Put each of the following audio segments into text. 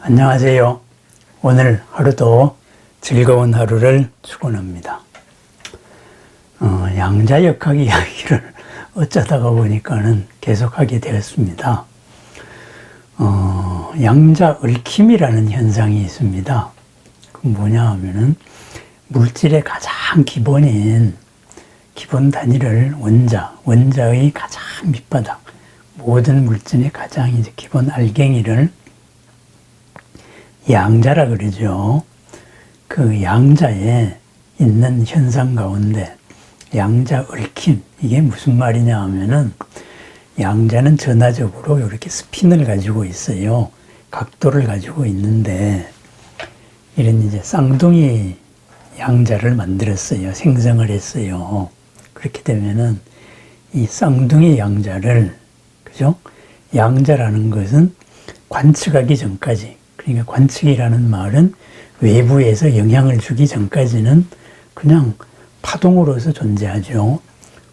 안녕하세요. 오늘 하루도 즐거운 하루를 축원합니다. 어, 양자역학 이야기를 어쩌다가 보니까는 계속하게 되었습니다. 어, 양자 얽힘이라는 현상이 있습니다. 그 뭐냐 하면은 물질의 가장 기본인 기본 단위를 원자, 원자의 가장 밑바닥, 모든 물질의 가장 이제 기본 알갱이를 양자라 그러죠. 그 양자에 있는 현상 가운데 양자 얽힘 이게 무슨 말이냐 하면은 양자는 전화적으로 이렇게 스핀을 가지고 있어요. 각도를 가지고 있는데 이런 이제 쌍둥이 양자를 만들었어요. 생성을 했어요. 그렇게 되면은 이 쌍둥이 양자를 그죠? 양자라는 것은 관측하기 전까지 그러니까 관측이라는 말은 외부에서 영향을 주기 전까지는 그냥 파동으로서 존재하죠.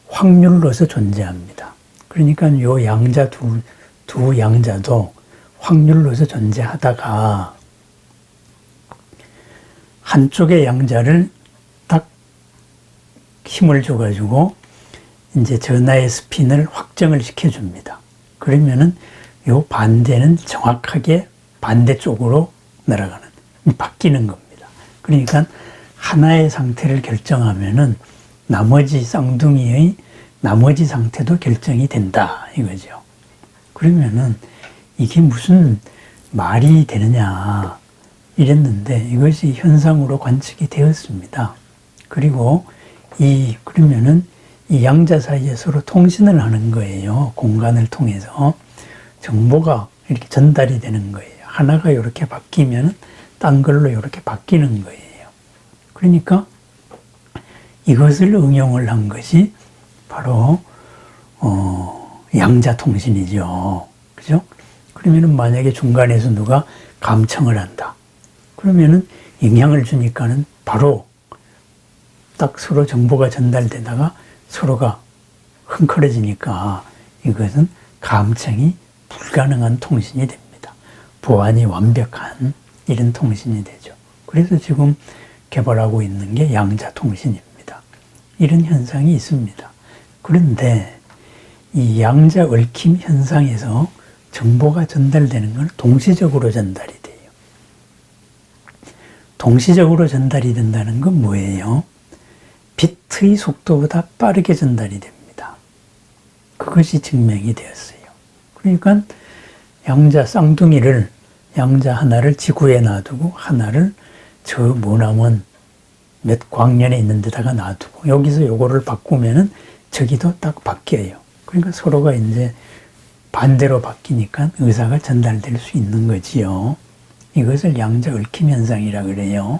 확률로서 존재합니다. 그러니까 요 양자 두, 두 양자도 확률로서 존재하다가 한쪽의 양자를 딱 힘을 줘가지고 이제 전하의 스핀을 확정을 시켜줍니다. 그러면은 요 반대는 정확하게 반대쪽으로 날아가는, 바뀌는 겁니다. 그러니까 하나의 상태를 결정하면은 나머지 쌍둥이의 나머지 상태도 결정이 된다 이거죠. 그러면은 이게 무슨 말이 되느냐 이랬는데 이것이 현상으로 관측이 되었습니다. 그리고 이 그러면은 이 양자 사이에 서로 통신을 하는 거예요. 공간을 통해서 정보가 이렇게 전달이 되는 거예요. 하나가 이렇게 바뀌면 딴 걸로 이렇게 바뀌는 거예요. 그러니까 이것을 응용을 한 것이 바로 어, 양자 통신이죠. 그죠? 그러면은 만약에 중간에서 누가 감청을 한다. 그러면은 영향을 주니까는 바로 딱 서로 정보가 전달되다가 서로가 흥커러지니까 이것은 감청이 불가능한 통신이 됩니다. 보안이 완벽한 이런 통신이 되죠. 그래서 지금 개발하고 있는 게 양자 통신입니다. 이런 현상이 있습니다. 그런데 이 양자 얽힘 현상에서 정보가 전달되는 건 동시적으로 전달이 돼요. 동시적으로 전달이 된다는 건 뭐예요? 빛의 속도보다 빠르게 전달이 됩니다. 그것이 증명이 되었어요. 그러니까 양자 쌍둥이를 양자 하나를 지구에 놔두고 하나를 저 모남원 몇 광년에 있는 데다가 놔두고 여기서 요거를 바꾸면은 저기도 딱 바뀌어요. 그러니까 서로가 이제 반대로 바뀌니까 의사가 전달될 수 있는 거지요. 이것을 양자 얽힘 현상이라 그래요.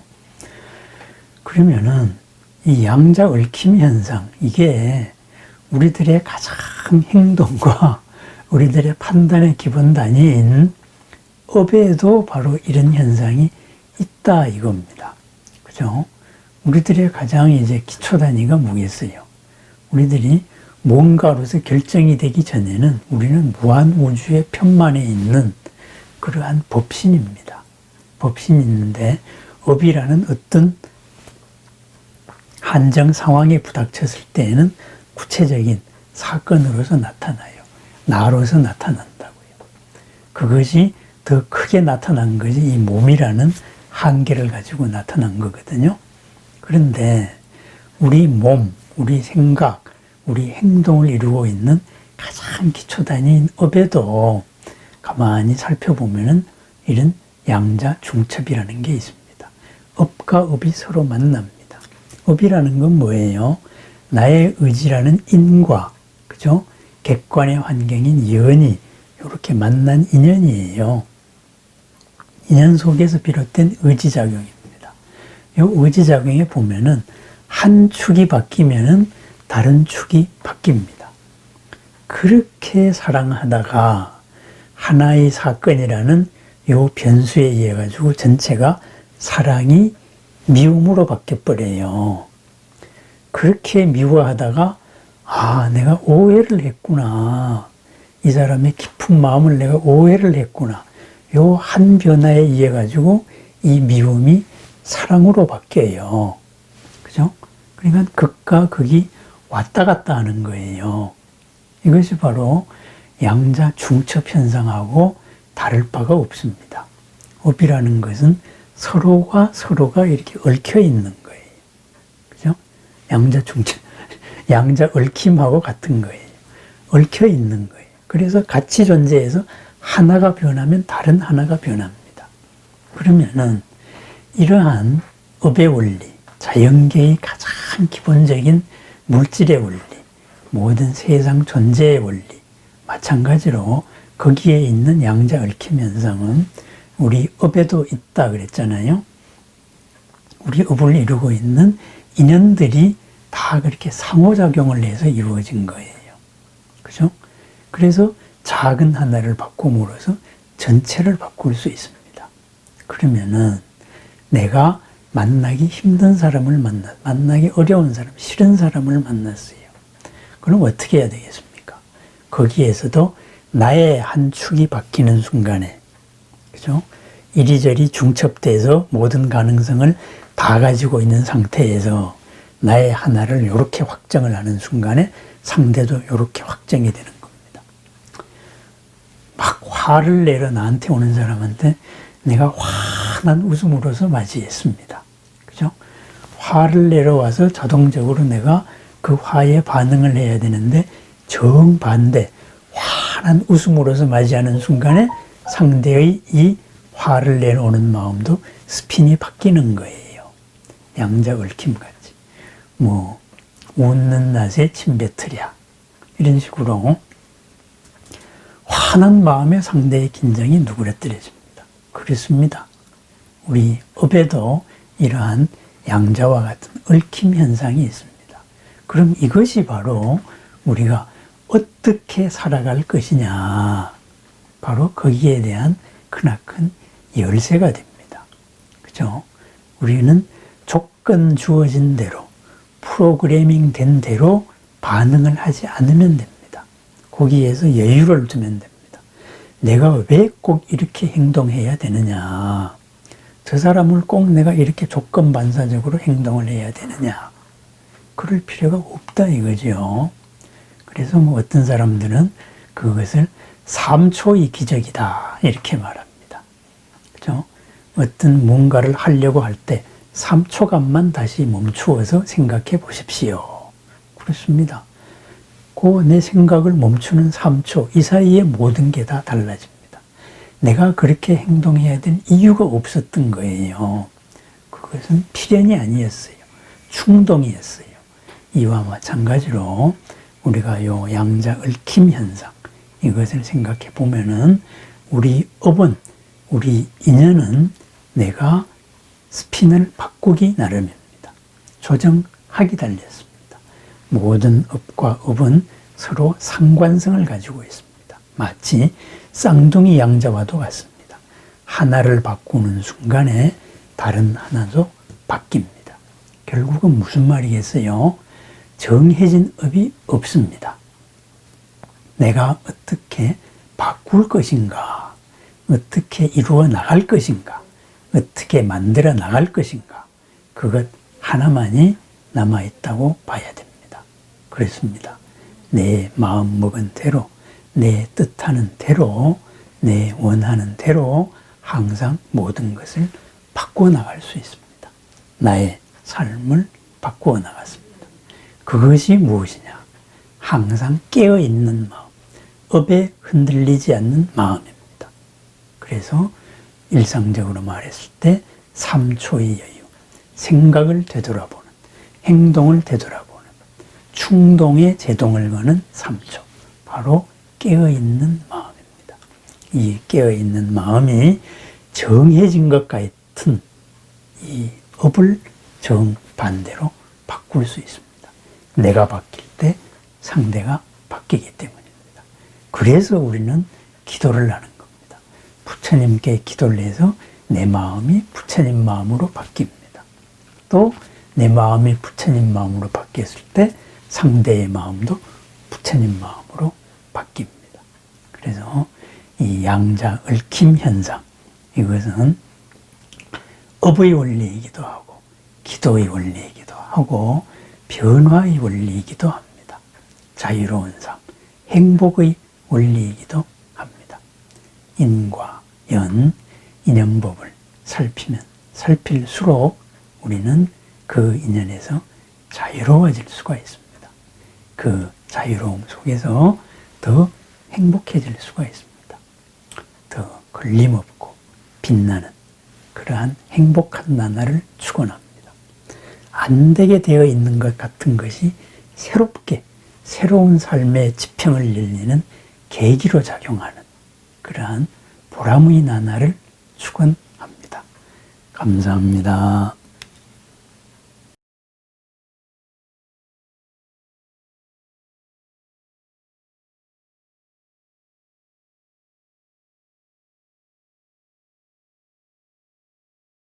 그러면은 이 양자 얽힘 현상 이게 우리들의 가장 행동과 우리들의 판단의 기본 단위인 업에도 바로 이런 현상이 있다 이겁니다. 그죠? 우리들의 가장 이제 기초 단위가 뭐겠어요? 우리들이 뭔가로서 결정이 되기 전에는 우리는 무한 우주의 편만에 있는 그러한 법신입니다. 법신이 있는데 업이라는 어떤 한정 상황에 부닥쳤을 때에는 구체적인 사건으로서 나타나요. 나로서 나타난다고요. 그것이 더 크게 나타난 것이 이 몸이라는 한계를 가지고 나타난 거거든요. 그런데 우리 몸, 우리 생각, 우리 행동을 이루고 있는 가장 기초 단위인 업에도 가만히 살펴보면은 이런 양자 중첩이라는 게 있습니다. 업과 업이 서로 만납니다. 업이라는 건 뭐예요? 나의 의지라는 인과, 그죠? 객관의 환경인 연이 이렇게 만난 인연이에요. 인연 속에서 비롯된 의지작용입니다. 이 의지작용에 보면은 한 축이 바뀌면은 다른 축이 바뀝니다. 그렇게 사랑하다가 하나의 사건이라는 요 변수에 의해 가지고 전체가 사랑이 미움으로 바뀌어버려요. 그렇게 미워하다가 아, 내가 오해를 했구나. 이 사람의 깊은 마음을 내가 오해를 했구나. 요 한 변화에 의해 가지고 이 미움이 사랑으로 바뀌어요. 그죠? 그러니까 극과 극이 왔다 갔다 하는 거예요. 이것이 바로 양자 중첩 현상하고 다를 바가 없습니다. 업이라는 것은 서로가 서로가 이렇게 얽혀 있는 거예요. 그죠? 양자 중첩, 양자 얽힘하고 같은 거예요. 얽혀 있는 거예요. 그래서 같이 존재해서 하나가 변하면 다른 하나가 변합니다. 그러면은 이러한 업의 원리, 자연계의 가장 기본적인 물질의 원리, 모든 세상 존재의 원리, 마찬가지로 거기에 있는 양자 얽힘 현상은 우리 업에도 있다 그랬잖아요. 우리 업을 이루고 있는 인연들이 다 그렇게 상호작용을 해서 이루어진 거예요. 그죠? 그래서 작은 하나를 바꿈으로써 전체를 바꿀 수 있습니다. 그러면은 내가 만나기 힘든 사람을 만나, 만나기 어려운 사람, 싫은 사람을 만났어요. 그럼 어떻게 해야 되겠습니까? 거기에서도 나의 한 축이 바뀌는 순간에, 그죠? 이리저리 중첩돼서 모든 가능성을 다 가지고 있는 상태에서 나의 하나를 이렇게 확정을 하는 순간에 상대도 이렇게 확정이 되는 화를 내려 나한테 오는 사람한테 내가 환한 웃음으로서 맞이했습니다. 그죠? 화를 내려와서 자동적으로 내가 그 화에 반응을 해야 되는데 정반대 환한 웃음으로서 맞이하는 순간에 상대의 이 화를 내놓는 마음도 스핀이 바뀌는 거예요. 양자 얽힘 같이. 뭐 웃는 낯에 침 뱉으랴 이런 식으로 환한 마음에 상대의 긴장이 누그러뜨려집니다. 그렇습니다. 우리 업에도 이러한 양자와 같은 얽힘 현상이 있습니다. 그럼 이것이 바로 우리가 어떻게 살아갈 것이냐. 바로 거기에 대한 크나큰 열쇠가 됩니다. 그죠? 우리는 조건 주어진 대로, 프로그래밍 된 대로 반응을 하지 않으면 됩니다. 거기에서 여유를 두면 됩니다. 내가 왜 꼭 이렇게 행동해야 되느냐. 저 사람을 꼭 내가 이렇게 조건 반사적으로 행동을 해야 되느냐. 그럴 필요가 없다 이거죠. 그래서 뭐 어떤 사람들은 그것을 3초의 기적이다. 이렇게 말합니다. 그죠? 어떤 뭔가를 하려고 할 때 3초간만 다시 멈추어서 생각해 보십시오. 그렇습니다. 그 내 생각을 멈추는 3초, 이 사이에 모든 게 다 달라집니다. 내가 그렇게 행동해야 될 이유가 없었던 거예요. 그것은 필연이 아니었어요. 충동이었어요. 이와 마찬가지로 우리가 요 양자 얽힘 현상, 이것을 생각해 보면은 우리 업은, 우리 인연은 내가 스핀을 바꾸기 나름입니다. 조정하기 달렸습니다. 모든 업과 업은 서로 상관성을 가지고 있습니다. 마치 쌍둥이 양자와도 같습니다. 하나를 바꾸는 순간에 다른 하나도 바뀝니다. 결국은 무슨 말이겠어요? 정해진 업이 없습니다. 내가 어떻게 바꿀 것인가, 어떻게 이루어 나갈 것인가, 어떻게 만들어 나갈 것인가, 그것 하나만이 남아있다고 봐야 됩니다. 그랬습니다. 내 마음 먹은 대로, 내 뜻하는 대로, 내 원하는 대로 항상 모든 것을 바꾸어 나갈 수 있습니다. 나의 삶을 바꾸어 나갔습니다. 그것이 무엇이냐? 항상 깨어 있는 마음, 업에 흔들리지 않는 마음입니다. 그래서 일상적으로 말했을 때 3초의 여유, 생각을 되돌아보는, 행동을 되돌아보는, 충동에 제동을 거는 3초. 바로 깨어있는 마음입니다. 이 깨어있는 마음이 정해진 것 같은 이 업을 정반대로 바꿀 수 있습니다. 내가 바뀔 때 상대가 바뀌기 때문입니다. 그래서 우리는 기도를 하는 겁니다. 부처님께 기도를 해서 내 마음이 부처님 마음으로 바뀝니다. 또 내 마음이 부처님 마음으로 바뀌었을 때 상대의 마음도 부처님 마음으로 바뀝니다. 그래서 이 양자 얽힘 현상, 이것은 업의 원리이기도 하고 기도의 원리이기도 하고 변화의 원리이기도 합니다. 자유로운 삶, 행복의 원리이기도 합니다. 인과 연, 인연법을 살피면 살필수록 우리는 그 인연에서 자유로워질 수가 있습니다. 그 자유로움 속에서 더 행복해질 수가 있습니다. 더 걸림없고 빛나는 그러한 행복한 나날을 축원합니다. 안 되게 되어 있는 것 같은 것이 새롭게 새로운 삶의 지평을 열리는 계기로 작용하는 그러한 보람의 나날을 축원합니다. 감사합니다.